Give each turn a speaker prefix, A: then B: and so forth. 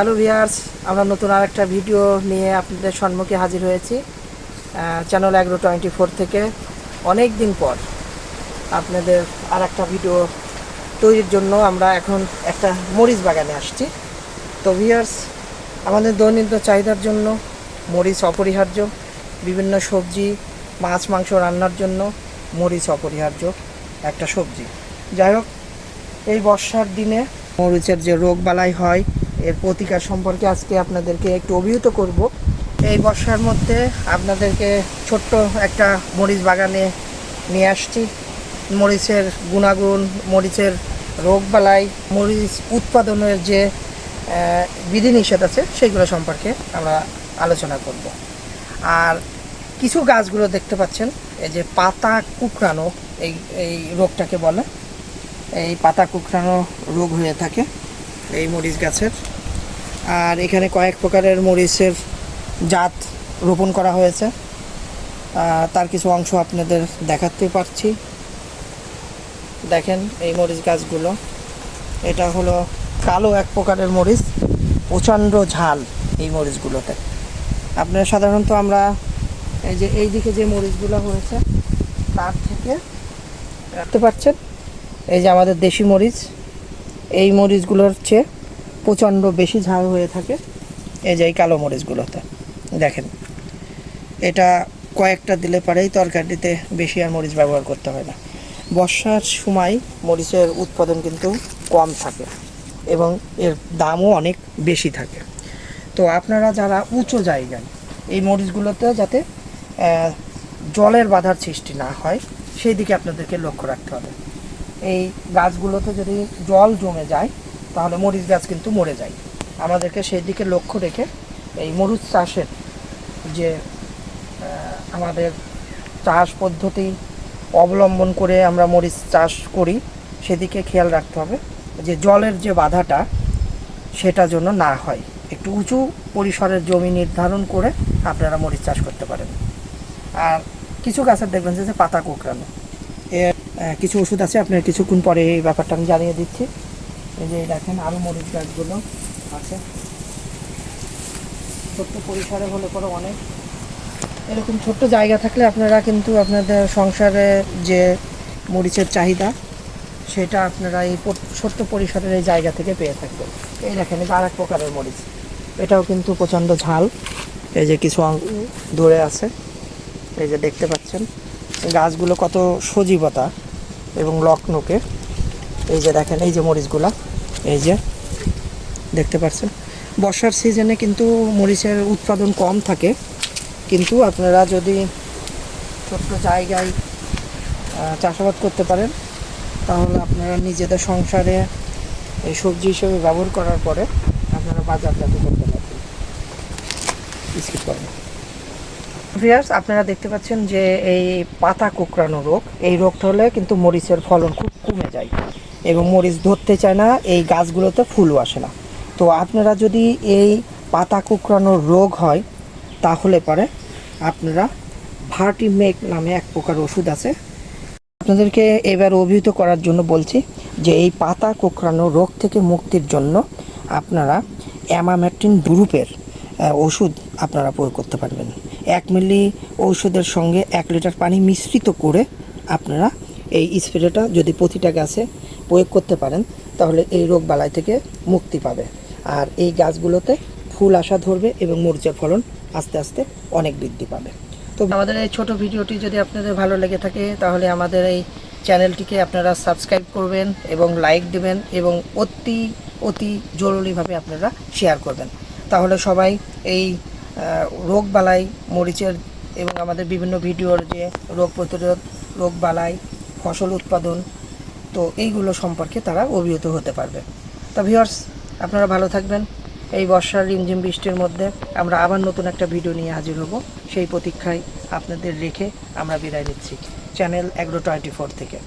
A: Hello viewers আমরা নতুন আরেকটা ভিডিও নিয়ে আপনাদের সম্মুখে হাজির হয়েছি চ্যানেল অ্যাগ্রো টোয়েন্টি ফোর থেকে। অনেক দিন পর আপনাদের আর একটা ভিডিও তৈরির জন্য আমরা এখন একটা মরিচ বাগানে আসছি। তো ভিয়ার্স আমাদের দৈনন্দিন চাহিদার জন্য মরিচ অপরিহার্য, বিভিন্ন সবজি, মাছ, মাংস রান্নার জন্য মরিচ অপরিহার্য একটা সবজি। যাই হোক, এই বর্ষার দিনে মরিচের যে রোগ বালাই হয় এর প্রতিকার সম্পর্কে আজকে আপনাদেরকে একটু অভিহিত করব। এই বর্ষার মধ্যে আপনাদেরকে ছোট্ট একটা মরিচ বাগানে নিয়ে আসছি। মরিচের গুণাগুণ, মরিচের রোগ বালাই, মরিচ উৎপাদনের যে বিধিনিষেধ আছে সেগুলো সম্পর্কে আমরা আলোচনা করব। আর কিছু গাছগুলো দেখতে পাচ্ছেন, এই যে পাতা কুকড়ানো, এই এই রোগটাকে বলে, এই পাতা কুকড়ানো রোগ হয়ে থাকে। এই মরিচ গাছের। আর এখানে কয়েক প্রকারের মরিচের জাত রোপণ করা হয়েছে। তার কিছু অংশ আপনাদের দেখাতে পারছি। দেখেন এই মরিচ গাছগুলো। এটা হলো কালো এক প্রকারের মরিচ, প্রচণ্ড ঝাল এই মরিচগুলোতে। আপনারা সাধারণত আমরা এই যে এই দিকে যে মরিচগুলো হয়েছে, তার থেকে রাখতে পারছেন এই যে আমাদের দেশি মরিচ এই মরিচগুলোর চেয়ে প্রচণ্ড বেশি ঝাল হয়ে থাকে এই যে এই কালো মরিচগুলোতে। দেখেন, এটা কয়েকটা দিলে পারেই তরকারিতে বেশি আর মরিচ ব্যবহার করতে হয় না। বর্ষার সময় মরিচের উৎপাদন কিন্তু কম থাকে এবং এর দামও অনেক বেশি থাকে। তো আপনারা যারা উঁচু জায়গায় এই মরিচগুলোতে যাতে জলের বাধার সৃষ্টি না হয়, সেই দিকে আপনাদেরকে লক্ষ্য রাখতে হবে। এই গাছগুলোতে যদি জল জমে যায়, তাহলে মরিচ গাছ কিন্তু মরে যায়। আমাদেরকে সেই দিকে লক্ষ্য রেখে এই মরিচ চাষের যে আমাদের চাষ পদ্ধতি অবলম্বন করে আমরা মরিচ চাষ করি, সেদিকে খেয়াল রাখতে হবে যে জলের যে বাধাটা, সেটা জন্য না হয়। একটু উঁচু পরিসরের জমি নির্ধারণ করে আপনারা মরিচ চাষ করতে পারেন। আর কিছু গাছের দেখবেন যে পাতা কোঁকড়ানো। এর কিছু ওষুধ আছে, আপনার কিছুক্ষণ পরে এই ব্যাপারটা আমি জানিয়ে দিচ্ছি। এই যে দেখেন আরও মরিচ গাছগুলো আছে। ছোট্ট পরিসরে হলে পরে অনেক। এরকম ছোট্ট জায়গা থাকলে আপনারা কিন্তু আপনাদের সংসারে যে মরিচের চাহিদা, সেটা আপনারা এই ছোট্ট পরিসরের এই জায়গা থেকে পেয়ে থাকবেন। এই দেখেন এটা আরেক প্রকারের মরিচ। এটাও কিন্তু প্রচণ্ড ঝাল। এই যে কিছু দূরে আছে। এই যে দেখতে পাচ্ছেন গাছগুলো কত সজীবতা। এবং লকনকে এই যে দেখেন, এই যে মরিচগুলা, এই যে, দেখতে পাচ্ছেন? বর্ষার সিজনে কিন্তু মরিচের উৎপাদন কম থাকে, কিন্তু আপনারা যদি ছোট্ট জায়গায় চাষাবাদ করতে পারেন, তাহলে আপনারা নিজেদের সংসারে এই সবজি হিসেবে ব্যবহার করার পরে আপনারা বাজারজাত করতে পারবেন। স্কিপ ভিয়ার্স আপনারা দেখতে পাচ্ছেন যে এই পাতা কোঁকড়ানো রোগ, এই রোগটা হলে কিন্তু মরিচের ফলন খুব কমে যায় এবং মরিচ ধরতে চায় না, এই গাছগুলোতে ফুলও আসে না। তো আপনারা যদি এই পাতা কুকরানোর রোগ হয়, তাহলে পরে আপনারা ভার্টিমেক নামে এক প্রকার ওষুধ আছে। আপনাদেরকে এবার অভিহিত করার জন্য বলছি যে এই পাতা কোঁকড়ানো রোগ থেকে মুক্তির জন্য আপনারা অ্যামামেট্রিন গ্রুপের ওষুধ আপনারা প্রয়োগ করতে পারবেন। এক মিলি ঔষধের সঙ্গে এক লিটার পানি মিশ্রিত করে আপনারা এই স্প্রেটা যদি প্রতিটা গাছে প্রয়োগ করতে পারেন, তাহলে এই রোগ বালাই থেকে মুক্তি পাবে। আর এই গাছগুলোতে ফুল আসা ধরবে এবং মরিচের ফলন আস্তে আস্তে অনেক বৃদ্ধি পাবে। তো আমাদের এই ছোট ভিডিওটি যদি আপনাদের ভালো লেগে থাকে, তাহলে আমাদের এই চ্যানেলটিকে আপনারা সাবস্ক্রাইব করবেন এবং লাইক দেবেন এবং অতি অতি জরুরিভাবে আপনারা শেয়ার করবেন। তাহলে সবাই এই রোগ বালাই, মরিচের এবং আমাদের বিভিন্ন ভিডিওর যে রোগ প্রতিরোধ, রোগ বালাই, ফসল উৎপাদন, তো এইগুলো সম্পর্কে তারা অভিহিত হতে পারবে। তো ভিউয়ার্স আপনারা ভালো থাকবেন। এই বর্ষার রিমঝিম বৃষ্টির মধ্যে আমরা আবার নতুন একটা ভিডিও নিয়ে হাজির হব। সেই প্রতীক্ষায় আপনাদের রেখে আমরা বিদায় নিচ্ছি। চ্যানেল অ্যাগ্রো টোয়েন্টি ফোর থেকে।